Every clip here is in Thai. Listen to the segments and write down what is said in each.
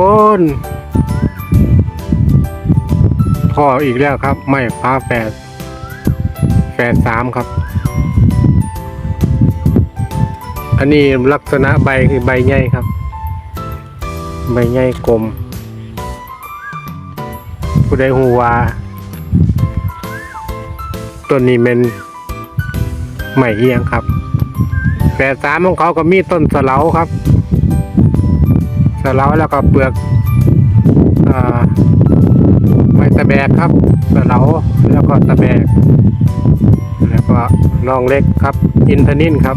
คนพ่ออีกแล้วครับ ไม่ฟ้าแฝดแฝดสามครับ อันนี้ลักษณะใบคือใบใหญ่ครับ ใบใหญ่กลม ผู้ใดหูว่าต้นนี้เป็นใหม่เอียงครับแฝดสามของเขาก็มีต้นสะเลาครับ เหลาแล้วก็เปลือกอไม้ตะแบกครับสะเหลาแล้วก็ตะแบก แล้วก็นองเล็กครับ อินทนินครับ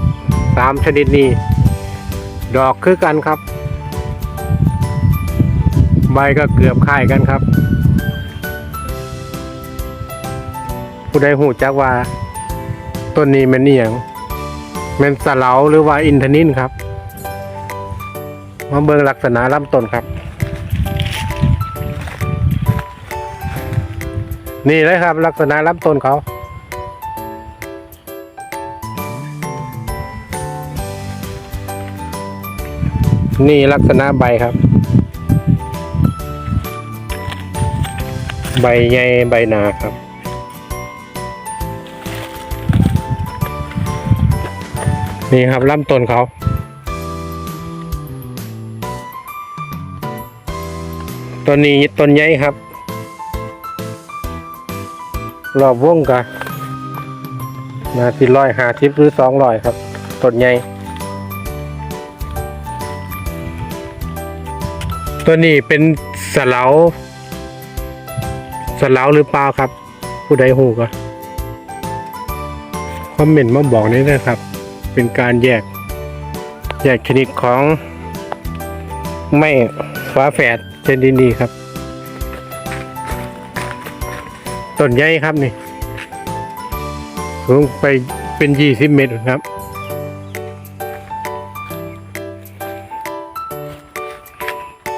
สามชนิดนี้ ดอกคือกันครับ ใบก็เกือบคล้ายกันครับ ผู้ใดหูจักว่าต้นนี้มันเอียงเป็นสะเหลาหรือว่าอินทนินครับ มาเบิ่งลักษณะลำต้นครับ นี่เลยครับ ลักษณะลำต้นเขานี่ลักษณะใบครับ ใบใหญ่ใบหนาครับ นี่ครับลำต้นเขา ต้นนี้ต้นใหญ่ครับรอบวงกันนาทีร้อยหาทิพหรือสองร้อยครับต้นใหญ่ตัวนี้เป็นสะเหลาสะเหลาหรือเปล่าครับ ผู้ใดหูก็คอมเมนต์มาบอกนี่นะครับ เป็นการแยก แยกชนิดของ ไม่ฟ้าแฝดเชนดินดีครับต้นใหญ่ครับนี่สูงไปเป็นยี่สิบเมตรครับ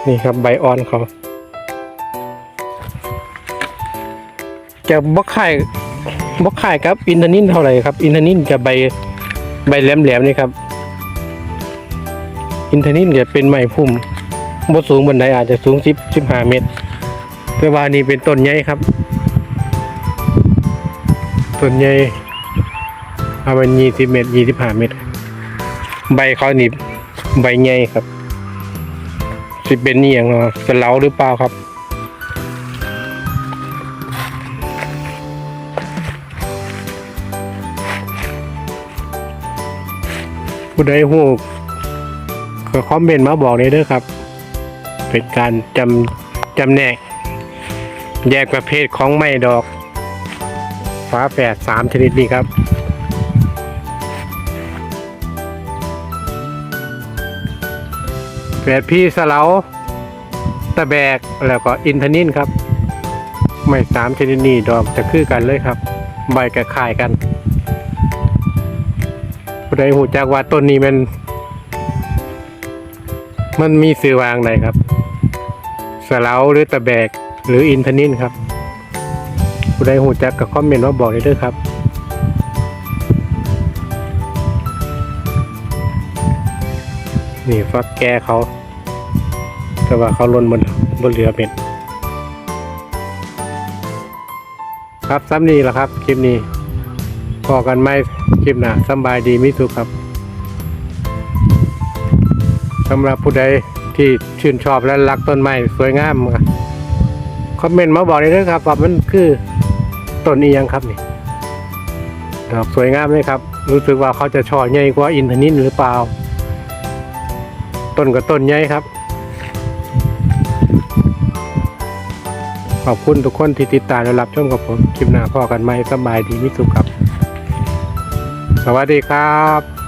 นี่ครับใบอ่อนเขาจะบกไข่บกไข่ครับอินทนินเท่าไหร่ครับ อินทนินจะใบใบแหลมๆนี่ครับ อินทนินจะเป็นไม้พุ่ม บสูงบนไดอาจจะสูงสิบสิบห้าเมตรแต่ว่านี่เป็นต้นใหญ่ครับต้นใหญ่เอาเป็นยี่สิบเมตรยี่สิบห้าเมตร ใบเขานี่ใบใหญ่ครับสิเป็นนี่อย่างเนาะจะเหลาหรือเปล่าครับผู้ใดหูก็คอมเมนต์มาบอกเลยเด้อครับ เป็นการจำจำแนก แยกประเภทของไม้ดอกฟ้าแฝดสามชนิดนี้ครับแฝดพี่สเลาตะแบกแล้วก็อินทนินครับ ไม่สามชนิดนี้ดอกจะคือกันเลยครับ ใบกระคายกันผู้ใดหูจักว่าต้นนี้มัน มันมีสื่อวางไหนครับ สะเลาหรือตะแบก หรืออินทนินครับผู้ใดหูจักก็คอมเมนต์มาบอกเลยเด้อครับนี่ฟักแกเขา แต่ว่าเขาล้นบนบนเรือเป็นครับซ้ำนี้แหละครับ คลิปนี้พอกันไหมคลิปหน้าสบายดีมิสุขครับสำหรับผู้ใด ที่ชื่นชอบและรักต้นไม้สวยงามครับคอมเมนต์มาบอกได้เลยครับว่ามันคือต้นนี้ยังครับนี่ดอกสวยงามเลยครับ รู้สึกว่าเขาจะช่อใหญ่กว่าอินทนินหรือเปล่า ต้นกับต้นใหญ่ครับ ขอบคุณทุกคนที่ติดตามและรับชมกับผมคลิปหน้าพ่อกันไหมสบายดีมิสุขครับ สวัสดีครับ